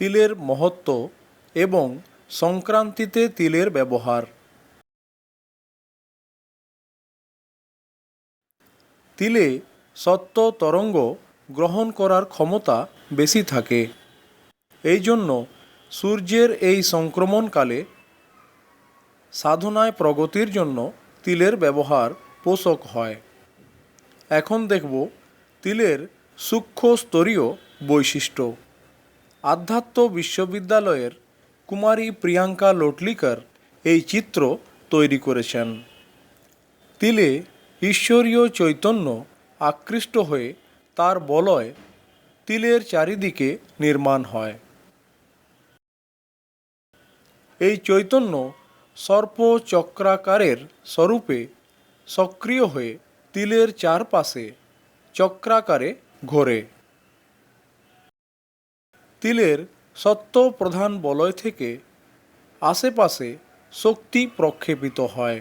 তিলের মহত্ব এবং সংক্রান্তিতে তিলের ব্যবহার। তিলে সত্য তরঙ্গ গ্রহণ করার ক্ষমতা বেশি থাকে। এই জন্য সূর্যের এই সংক্রমণকালে সাধনায় প্রগতির জন্য তিলের ব্যবহার পোষক হয়। এখন দেখব তিলের সূক্ষ্ম স্তরীয় বৈশিষ্ট্য। আধ্যাত্ম বিশ্ববিদ্যালয়ের কুমারী প্রিয়াঙ্কা লোটলিকার এই চিত্র তৈরি করেছেন। তিলে ঈশ্বরীয় চৈতন্য আকৃষ্ট হয়ে তার বলয় তিলের চারিদিকে নির্মাণ হয়। এই চৈতন্য সর্প চক্রাকারের স্বরূপে সক্রিয় হয়ে তিলের চারপাশে চক্রাকারে ঘোরে। তিলের সত্য প্রধান বলয় থেকে আশেপাশে শক্তি প্রক্ষেপিত হয়।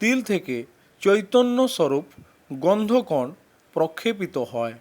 তিল থেকে চৈতন্য স্বরূপ গন্ধকণ প্রক্ষেপিত হয়।